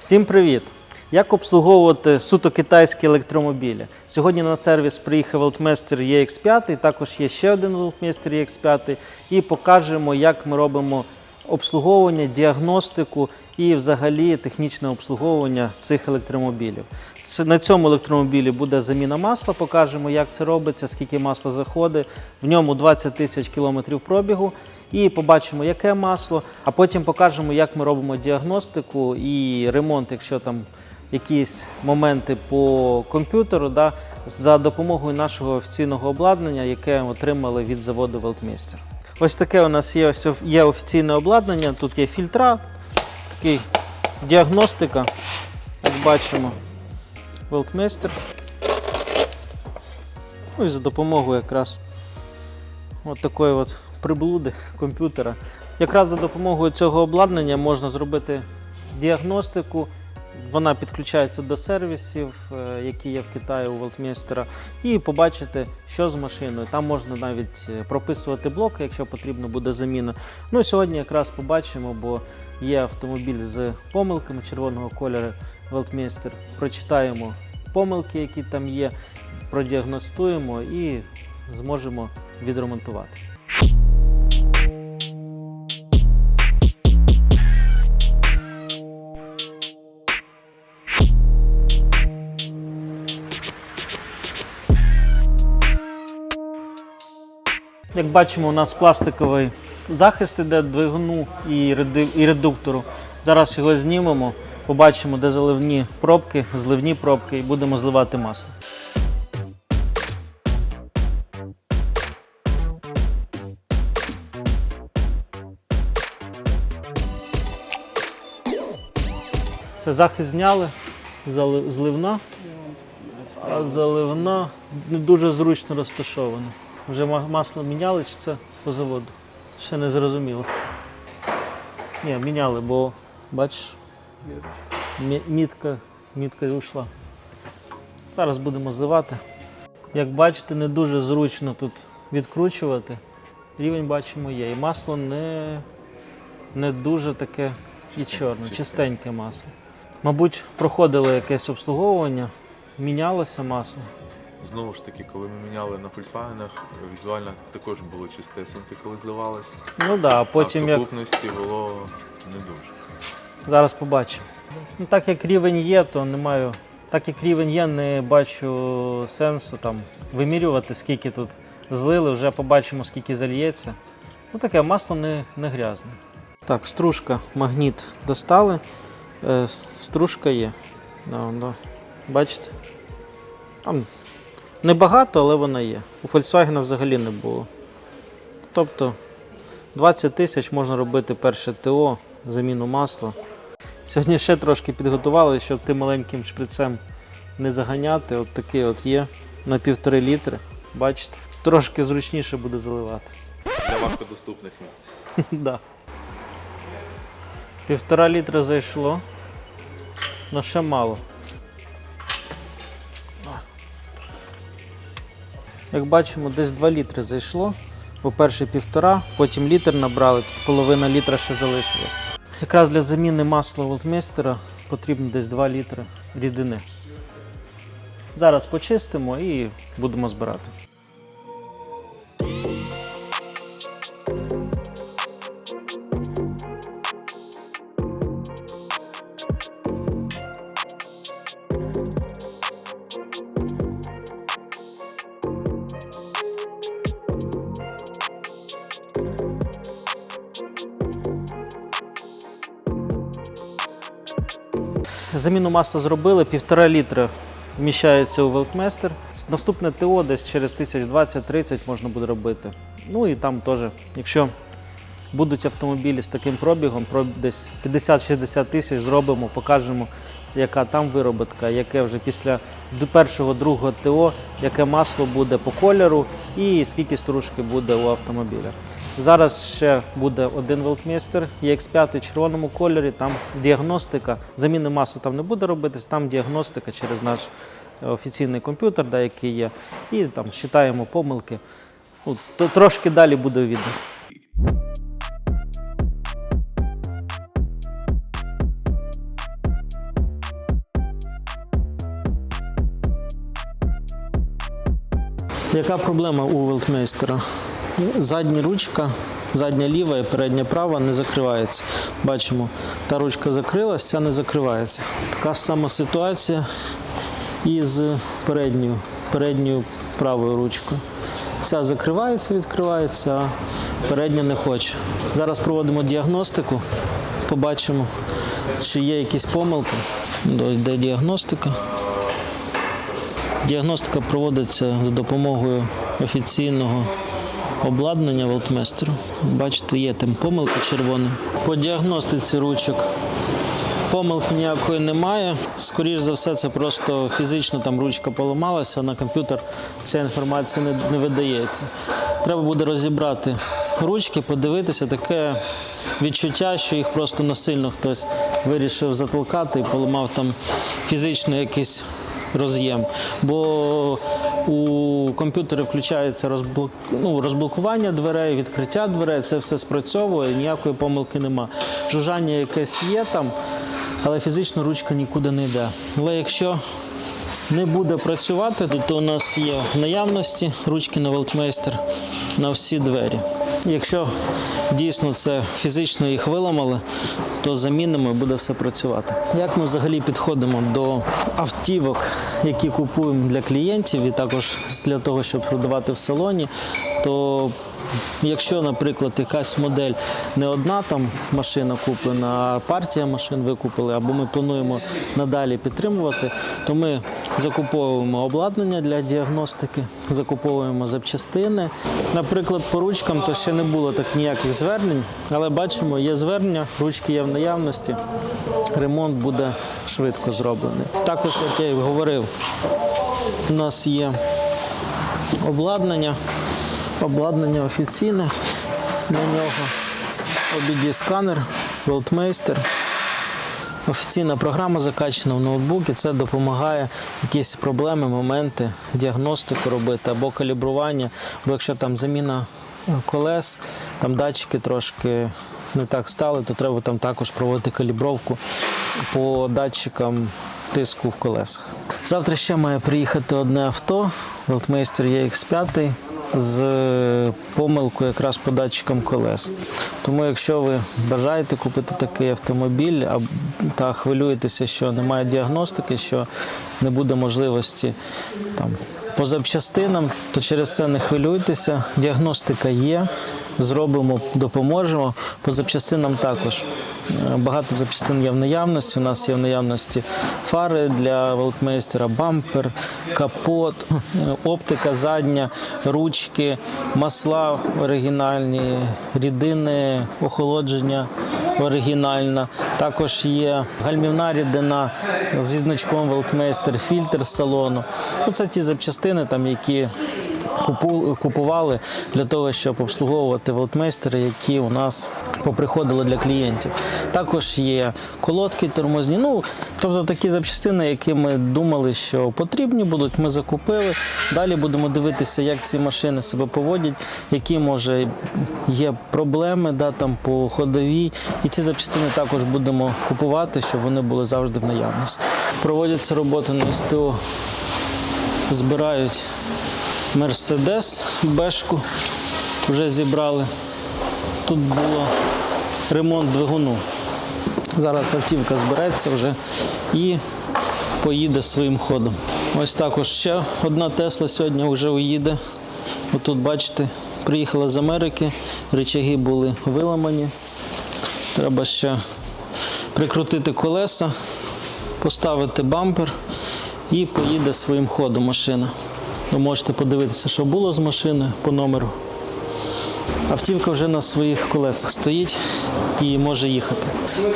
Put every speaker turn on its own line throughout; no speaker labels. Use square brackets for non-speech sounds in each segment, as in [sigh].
Всім привіт! Як обслуговувати суто китайські електромобілі? Сьогодні на сервіс приїхав Велтмейстер EX5, також є ще один Велтмейстер EX5, і покажемо, як ми робимо обслуговування, діагностику і взагалі технічне обслуговування цих електромобілів. На цьому електромобілі буде заміна масла, покажемо, як це робиться, скільки масла заходить. В ньому 20 тисяч кілометрів пробігу. І побачимо, яке масло, а потім покажемо, як ми робимо діагностику і ремонт, якщо там якісь моменти по комп'ютеру, да, за допомогою нашого офіційного обладнання, яке отримали від заводу Weltmeister. Ось таке у нас є, ось є офіційне обладнання. Тут є фільтра, такий діагностика, як бачимо, Weltmeister. Ну і за допомогою якраз такої от приблуди комп'ютера. Якраз за допомогою цього обладнання можна зробити діагностику. Вона підключається до сервісів, е, які є в Китаї у Weltmeister, і побачити, що з машиною. Там можна навіть е, прописувати блоки, якщо потрібно буде заміна. Ну сьогодні якраз побачимо, бо є автомобіль з помилками червоного кольору Weltmeister. Прочитаємо помилки, які там є, продіагностуємо і зможемо відремонтувати. Як бачимо, у нас пластиковий захист іде двигуну і редуктору. Зараз його знімемо, побачимо, де заливні пробки, зливні пробки, і будемо зливати масло. Це захист зняли, зливна. А заливна не дуже зручно розташована. Вже масло міняли чи це по заводу? Ще не зрозуміло. Ні, міняли, бо бачиш, мі- мітка, мітка ушла. Зараз будемо зливати. Як бачите, не дуже зручно тут відкручувати. Рівень бачимо є. І масло не, не дуже таке і чорне, чистеньке масло. Мабуть, проходило якесь обслуговування, мінялося масло.
Знову ж таки, коли ми міняли на Volkswagen, візуально також було чисте чистесеньке, коли зливалось.
Ну да, а потім
а в
як
сукупності було не дуже.
Зараз побачимо. Ну, так як рівень є, то не маю. Так як рівень є, не бачу сенсу там вимірювати, скільки тут злили, вже побачимо, скільки зальється. Ну таке масло не, не грязне. Так, стружка, магніт достали. Е, стружка є. Да, да. Бачите? Там небагато, але вона є. У Volkswagen взагалі не було. Тобто 20 тисяч можна робити перше ТО, заміну масла. Сьогодні ще трошки підготували, щоб тим маленьким шприцем не заганяти. От такий от є на півтори літри. Бачите? Трошки зручніше буде заливати.
Для важкодоступних місць. [laughs]
да. Півтора літра зайшло. Ну ще мало. Як бачимо, десь 2 літри зайшло. По-перше, півтора, потім літр набрали, тут половина літра ще залишилась. Якраз для заміни масла Волтмейстера потрібно десь 2 літри рідини. Зараз почистимо і будемо збирати. Заміну масла зробили, півтора літра вміщається у Велтместер. Наступне ТО десь через 1020-30 можна буде робити. Ну і там теж, якщо будуть автомобілі з таким пробігом, проб- десь 50-60 тисяч зробимо, покажемо, яка там вироботка, яке вже після першого, другого ТО, яке масло буде по кольору і скільки стружки буде у автомобіля. Зараз ще буде один велтмістер, EX5 в червоному кольорі, там діагностика. Заміни маси там не буде робитись, там діагностика через наш е, офіційний комп'ютер, да, який є, і там вважаємо помилки. Ну, то Трошки далі буде відео. Яка проблема у велтмейстера? Задня ручка, задня ліва і передня права не закривається. Бачимо, та ручка закрилась, ця не закривається. Така ж сама ситуація і з передньою, передньою правою ручкою. Ця закривається, відкривається, а передня не хоче. Зараз проводимо діагностику, побачимо, чи є якісь помилки. Йде діагностика. Діагностика проводиться за допомогою офіційного обладнання волтмейстеру. Бачите, є там помилка червона. По діагностиці ручок помилки ніякої немає. Скоріше за все, це просто фізично там ручка поламалася, на комп'ютер ця інформація не, не видається. Треба буде розібрати ручки, подивитися, таке відчуття, що їх просто насильно хтось вирішив затолкати і поламав там фізично якийсь роз'єм. Бо у комп'ютері включається розблок... ну, розблокування дверей, відкриття дверей, це все спрацьовує, ніякої помилки нема. Жужжання якесь є там, але фізично ручка нікуди не йде. Але якщо не буде працювати, то у нас є в наявності ручки на Велтмейстер на всі двері. Якщо дійсно це фізично їх виламали, то замінимо і буде все працювати. Як ми взагалі підходимо до автівок, які купуємо для клієнтів, і також для того, щоб продавати в салоні, то Якщо, наприклад, якась модель не одна там машина куплена, а партія машин ви купили, або ми плануємо надалі підтримувати, то ми закуповуємо обладнання для діагностики, закуповуємо запчастини. Наприклад, по ручкам то ще не було так ніяких звернень, але бачимо, є звернення, ручки є в наявності, ремонт буде швидко зроблений. Також, як я і говорив, у нас є обладнання обладнання офіційне для нього. OBD-сканер, Weltmeister. Офіційна програма закачана в ноутбук і це допомагає якісь проблеми, моменти, діагностику робити або калібрування. Бо якщо там заміна колес, там датчики трошки не так стали, то треба там також проводити калібровку по датчикам тиску в колесах. Завтра ще має приїхати одне авто, Weltmeister EX5 з помилкою якраз по датчикам колес. Тому, якщо ви бажаєте купити такий автомобіль та хвилюєтеся, що немає діагностики, що не буде можливості там, по запчастинам, то через це не хвилюйтеся. Діагностика є, зробимо, допоможемо. По запчастинам також. Е, Багато запчастин є в наявності. У нас є в наявності фари для волтмейстера, бампер, капот, [laughs] оптика задня, ручки, масла оригінальні, рідини, охолодження оригінальна. Також є гальмівна рідина зі значком Велтмейстер, фільтр салону. Ну, це ті запчастини, там, які купували для того, щоб обслуговувати велтмейстери, які у нас поприходили для клієнтів. Також є колодки тормозні. Ну, тобто такі запчастини, які ми думали, що потрібні будуть, ми закупили. Далі будемо дивитися, як ці машини себе поводять, які може є проблеми да, там, по ходовій. І ці запчастини також будемо купувати, щоб вони були завжди в наявності. Проводяться роботи на СТО, збирають Мерседес, бешку вже зібрали. Тут було ремонт двигуну. Зараз автівка збереться вже і поїде своїм ходом. Ось також ще одна Тесла сьогодні вже уїде. Отут, бачите, приїхала з Америки, речаги були виламані. Треба ще прикрутити колеса, поставити бампер і поїде своїм ходом машина. Ви можете подивитися, що було з машини по номеру. Автівка вже на своїх колесах стоїть і може їхати.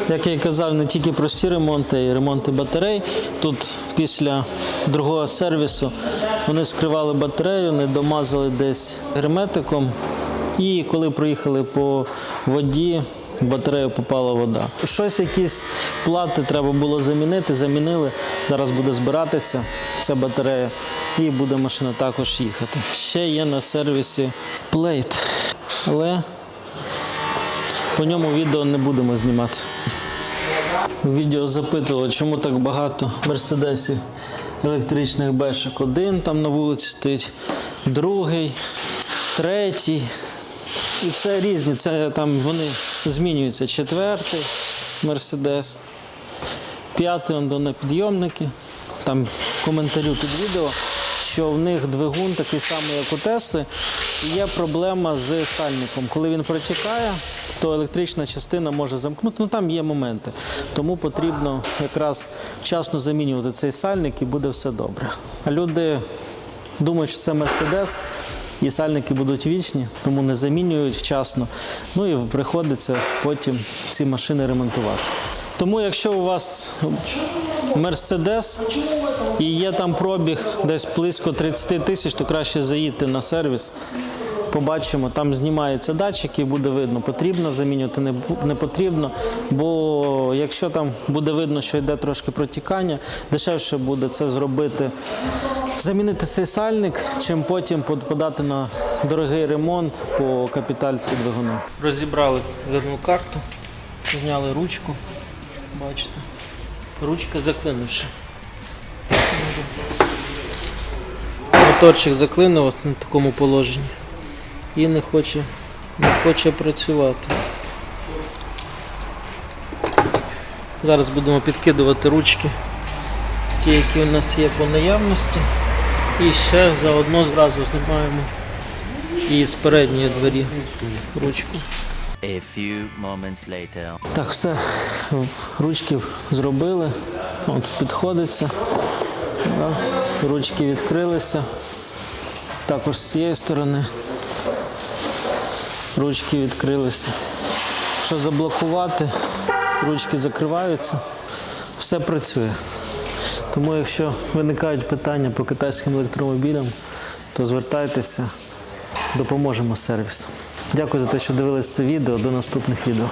Як я і казав, не тільки прості ремонти, й ремонти батарей. Тут після другого сервісу вони скривали батарею, не домазали десь герметиком. І коли проїхали по воді, батарею попала вода. Щось, якісь плати треба було замінити, замінили. Зараз буде збиратися ця батарея і буде машина також їхати. Ще є на сервісі плейт, але по ньому відео не будемо знімати. Відео запитували, чому так багато мерседесів електричних бешок. Один там на вулиці стоїть, другий, третій. І це різні. Це там вони змінюються. Четвертий мерседес, п'ятий он до на. Там в коментарю під відео, що в них двигун такий самий, як у Тесли. І є проблема з сальником. Коли він протікає, то електрична частина може замкнути. Ну там є моменти. Тому потрібно якраз вчасно замінювати цей сальник і буде все добре. А люди думають, що це Мерседес. І сальники будуть вічні, тому не замінюють вчасно. Ну і приходиться потім ці машини ремонтувати. Тому, якщо у вас Мерседес і є там пробіг десь близько 30 тисяч, то краще заїдьте на сервіс. Побачимо, там знімаються датчики, буде видно, потрібно замінювати, не, не потрібно. Бо якщо там буде видно, що йде трошки протікання, дешевше буде це зробити, замінити цей сальник, чим потім подати на дорогий ремонт по капітальці двигуна. Розібрали дверну карту, зняли ручку. Бачите, ручка заклинивши. Моторчик заклинив на такому положенні і не хоче, не хоче працювати. Зараз будемо підкидувати ручки, ті, які у нас є по наявності. І ще заодно зразу знімаємо і з передньої двері ручку.
A few moments later.
Так, все, ручки зробили, от підходиться, ручки відкрилися. Також з цієї сторони ручки відкрилися. Що заблокувати, ручки закриваються, все працює. Тому якщо виникають питання по китайським електромобілям, то звертайтеся, допоможемо сервісу. Дякую за те, що дивилися це відео. До наступних відео.